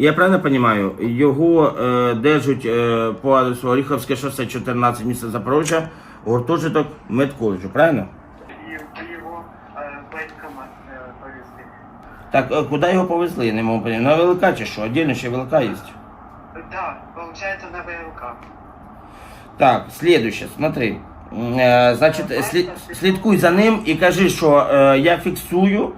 Я правильно розумію, його е, держать е, по адресу Оріховське шосе 14 місто Запорожжя, гуртожиток медколеджу, правильно? Повезли. Так, е, куди його повезли, я не можу поняти. На ВЛК чи що? Отдельно ще ВЛК є. Да, получается на ВЛК. Так, следующее, смотри. Е, значить, слід, слідкуй за ним і кажи, що е, я фіксую,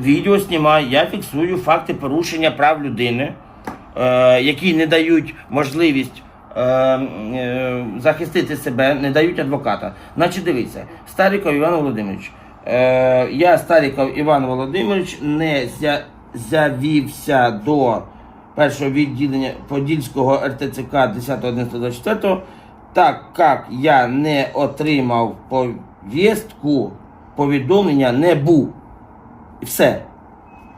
відео знімаю, я фіксую факти порушення прав людини, е, які не дають можливість е, е, захистити себе, не дають адвоката. Значить, дивіться, Старіков Іван Володимирович. Я, Старіков Іван Володимирович, не зя- завівся до першого відділення Подільського РТЦК 10.11.24, так як я не отримав повістку, повідомлення не був. І все.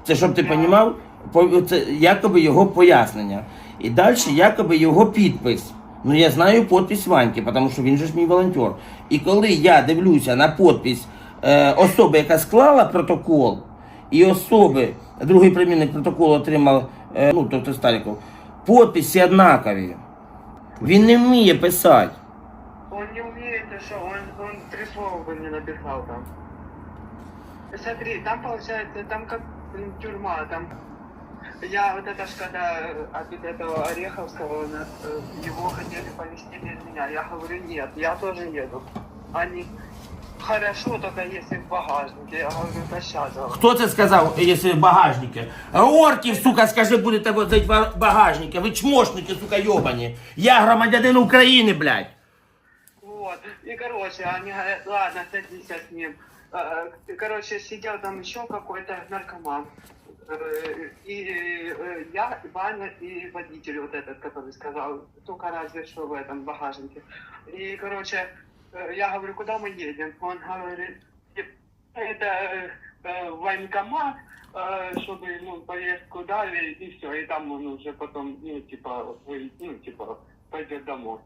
Це щоб ти розумів, це якоби його пояснення. І далі якоби його підпис. Ну я знаю підпис Ваньки, тому що він же ж мій волонтер. І коли я дивлюся на підпис е, особи, яка склала протокол, і особи, другий примірник протоколу отримав, е, ну тобто Старіков, підписи однакові. Він не вміє писати. Он не умеет еще, он, он три слова бы не написал там. Смотри, там получается, там как блин, тюрьма, там я вот это ж когда э, от вот этого Ореховского у нас, э, его хотели повезти без меня. Я говорю, нет, я тоже еду. Они, хорошо, только если в багажнике. Я говорю, да сейчас. Хто це сказав, якщо в багажнике? Орків, сука, скажи, будете возити в багажнике. Ви чмошники, сука, йобані. Я громадянин України, блядь. Вот. И, короче, они говорят, ладно, садись с ним. Э, Короче, сидел там еще какой-то наркоман. Э, И э, я, Ваня и водитель вот этот, который сказал, только разве что в этом багажнике. И, короче, я говорю, куда мы едем? Он говорит, это военкомат, чтобы ну, повестку дали, и все. И там он уже потом, ну, типа, ну, типа, пойдет домой.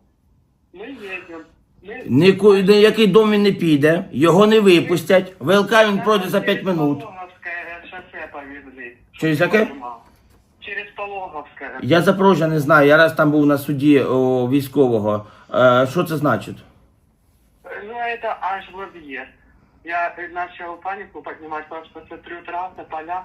Мы едем. Мы... Ніку, ніякий дом він не піде, його не випустять. ВЛК він пройде за 5 минут. Пологовское шоссе повезли. Через яке? Через Пологовское. Я Запорожжя не знаю, я раз там був на суді о, військового. Е, що це значить? Ну, это аж в объезд. Я э, начал панику поднимать, потому что смотрю трасса, поля.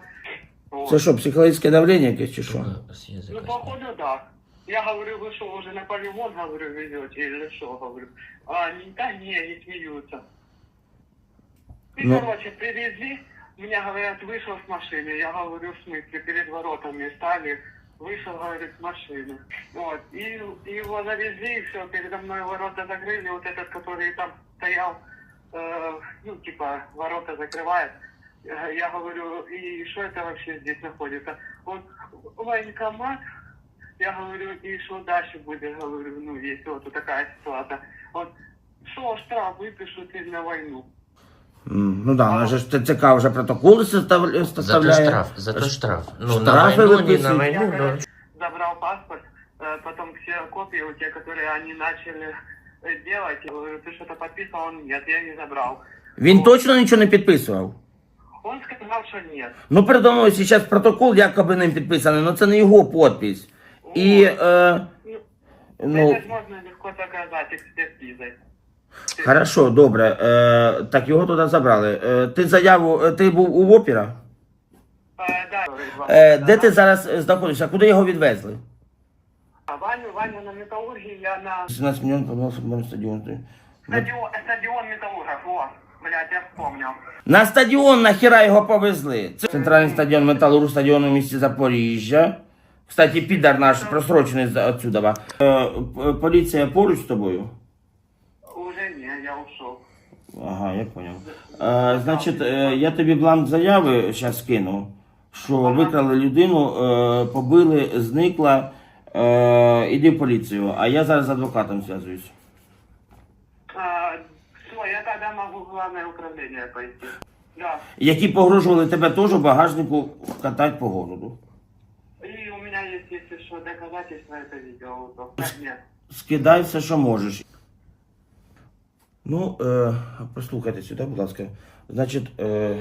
Вот. Це що, психологічне давлення якесь чи що? С языка Ну, снял. походу, да. Я говорю, вы что, уже на полигон, говорю, везете или что, говорю. А, они, да не, не смеются. И, Ну. короче, привезли, мне говорят, вышел с машины. Я говорю, в смысле, перед воротами стали, вышел, говорит, с машины. Вот, и, и его завезли, и все, передо мной ворота закрыли, вот этот, который там стоял, э, ну, типа, ворота закрывает. Я говорю, и что это вообще здесь находится? Он, военкомат, я говорю, и что дальше будет, говорю, ну, если вот такая ситуация. Он, что, штраф выпишут и на войну. М, Ну да, вона же ж ТЦК вже протоколи состав- Зато составляє. штраф, зато штраф. Ну, на Штрафы войну, не выписывают. на Я, войну, да. короче, забрал паспорт, э, потом все копии, вот те, которые они начали э, делать, я говорю, ты что-то подписывал? Он, Нет, я не забрал. Він Вот. точно нічого не підписував. Он сказал, что нет. Ну, передо мною зараз протокол якоби ним підписаний, але це не його підпис. І, е, Ну, ну, Это можно легко доказать экспертизой. хорошо, добре. Е, так його туди забрали. Е, ти заяву, е, ти був у опера? Э, да, два Е, года де ти назад. зараз е, знаходишся? Куди його відвезли? А Ваню, Ваню на металлургии, я на 17 мільйонів по футбольний стадіон. стадион, стадион металлургов, о, блядь, я вспомнил. На стадіон нахіра його повезли. Це центральний стадіон Металург, стадіон у місті Запоріжжя. Кстати, підар наш просрочений з- отсюда. Е, п- поліція поруч з тобою? Уже не, я ушел. Ага, я понял. Е, значить, е, я тобі бланк заяви зараз скину, що викрали людину, е, побили, зникла. Е, іди в поліцію, а я зараз з адвокатом зв'язуюсь. все, я тогда могу в главное управление пойти. Да. Які погрожували тебе теж в багажнику катати по городу. И у меня есть, если что, доказательства это видео. Нет. Скидай все, що можеш. Ну, е, послухайте сюди, будь ласка. Значить, е,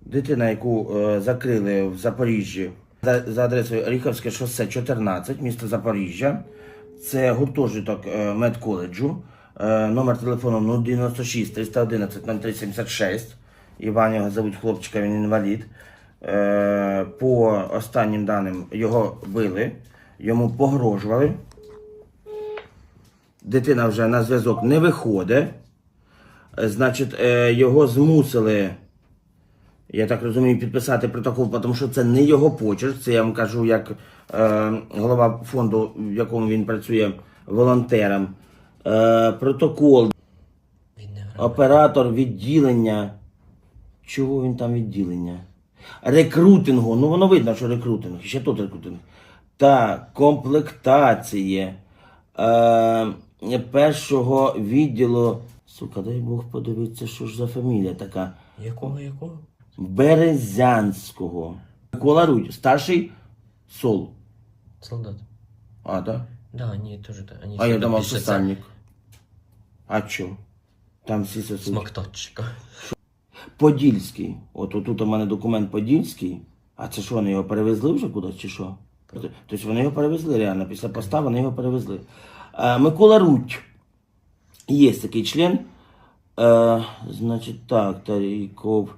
дитина, яку е, закрили в Запоріжжі, За, за адресою Ріховське шосе 14, місто Запоріжжя. Це гуртожиток е, медколеджу. Е, номер телефону 096 311 0376. Іван його зовуть хлопчика, він інвалід. Е, по останнім даним його били, йому погрожували. Дитина вже на зв'язок не виходить. Значить, е, його змусили я так розумію, підписати протокол, тому що це не його почерк. Це я вам кажу як е, голова фонду, в якому він працює волонтером. Протокол, оператор відділення. Чого він там відділення? Рекрутингу. Ну воно видно, що рекрутинг, ще тут рекрутинг. Та комплектації е, першого відділу. Сука, дай Бог подивитися, що ж за фамілія така. Якого, якого? Березянського. Микола Рудь, старший сол. Солдат. А, так? Да, ні, теж так. Они А я думав, пишуться сосальник. А чо? Там всі сосуть. Смокточка. Подільський. От отут у мене документ Подільський. А це що, вони його перевезли вже кудись чи що? Тобто вони його перевезли реально. Після поста вони його перевезли. Е, Микола Рудь. Є такий член. Е, значить, так, Тарійков.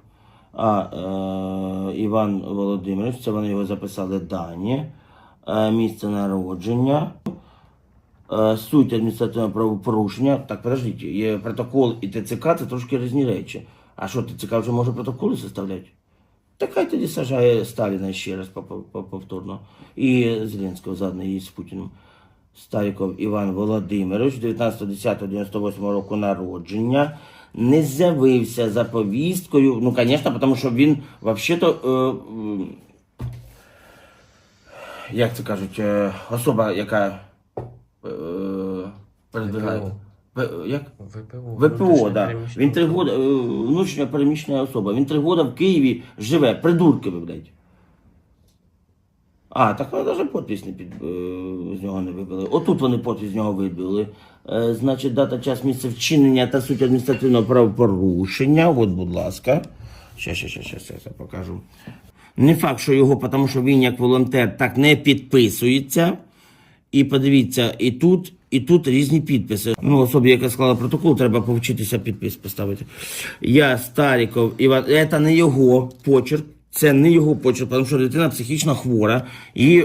А, е, Іван Володимирович, це вони його записали дані. Е, місце народження. Е, суть адміністративного правопорушення. Так, подождіть, є протокол і ТЦК це трошки різні речі. А що ти ТЦК вже може протоколи составляти? Так хай тоді сажає Сталіна ще раз повторно. І Зеленського заодно і з Путіним. Старіков Іван Володимирович, 19.10.98 року народження. Не з'явився за повісткою. Ну, звісно, тому що він взагалі-то. Е, як це кажуть, е, особа, яка е, передвигає. ВПО. Як? ВПО. ВПО, да. Він три года, е, внутрішньо переміщена особа. Він три года в Києві живе, придурки ви, блядь. А, так вони навіть подпись не під, е, з нього не вибили. Отут вони подпись з нього вибили. Е, значить, дата, час, місце вчинення та суть адміністративного правопорушення. От, будь ласка. Щас, щас, щас, щас, щас я покажу. Не факт, що його, тому що він як волонтер так не підписується. І подивіться, і тут, і тут різні підписи. Ну, особі, яка склала протокол, треба повчитися підпис поставити. Я Старіков, Іван, це не його почерк, це не його почерк, тому що дитина психічно хвора. І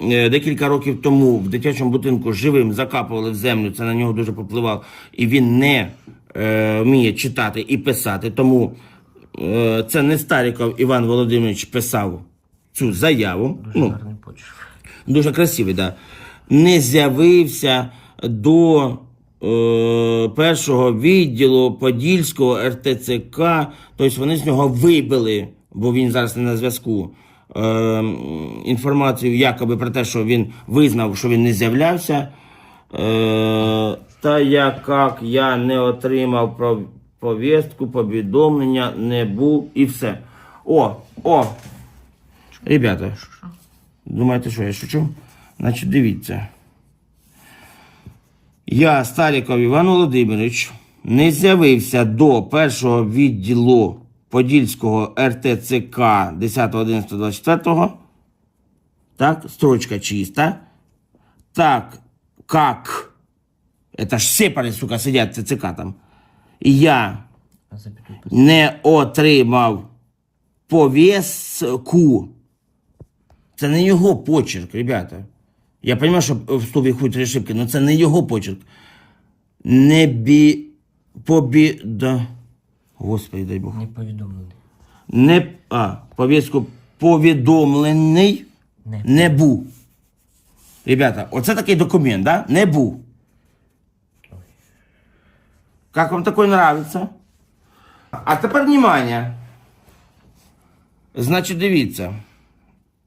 е, декілька років тому в дитячому будинку живим закапували в землю, це на нього дуже попливало, і він не е, вміє читати і писати. Тому е, це не Старіков Іван Володимирович писав цю заяву. Дуже ну, гарний почерк. Дуже красивий, да. Не з'явився до е, першого відділу Подільського РТЦК. Тобто вони з нього вибили, бо він зараз не на зв'язку. Е, інформацію якоби про те, що він визнав, що він не з'являвся. Е, та як я не отримав про- повістку, повідомлення, не був і все. О, о! Ребята, Думаєте, що я шучу? Значить, дивіться. Я, Старіков Іван Володимирович, не з'явився до першого відділу Подільського РТЦК 10.11.24. Так, строчка чиста. Так, как? Это ж сепари, сука, сидять в ТЦК там. І я не отримав повістку. Це не його почерк, ребята. Я розумію, що в слові хуй три шибки, але це не його почерк. Не бі... Побіда. Господи, дай Бог. Не повідомлений. Не... А, повістку повідомлений Не. не був. Ребята, оце такий документ, да? Не був. Как вам такой нравится? А тепер внимание. Значить, дивіться.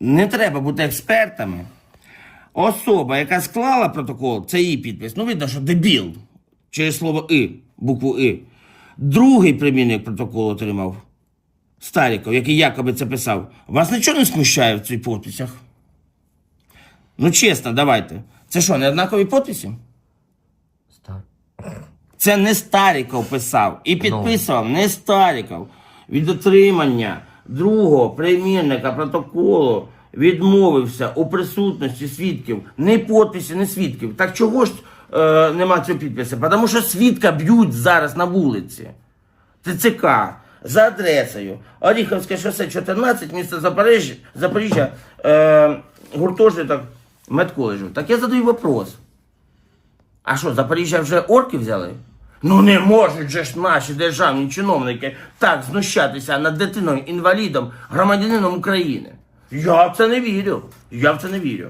Не треба бути експертами. Особа, яка склала протокол, це її підпис. Ну, видно, що дебіл. Через слово «и», букву «и». Другий примірник протоколу отримав. Старіков, який якоби це писав. Вас нічого не смущає в цих підписах? Ну, чесно, давайте. Це що, не однакові підписи? Стар. Це не Старіков писав і підписував не Старіков. Від отримання другого примірника протоколу відмовився у присутності свідків, не підписі, не свідків. Так чого ж е, нема цього підпису? Тому що свідка б'ють зараз на вулиці. ТЦК за адресою Оріховське шосе 14, місто Запоріжжя, Запоріжжя е, гуртожиток медколеджу. Так я задаю вопрос. А що, Запоріжжя вже орки взяли? Ну не можуть же ж наші державні чиновники так знущатися над дитиною інвалідом, громадянином України. Я в це не вірю. Я в це не вірю.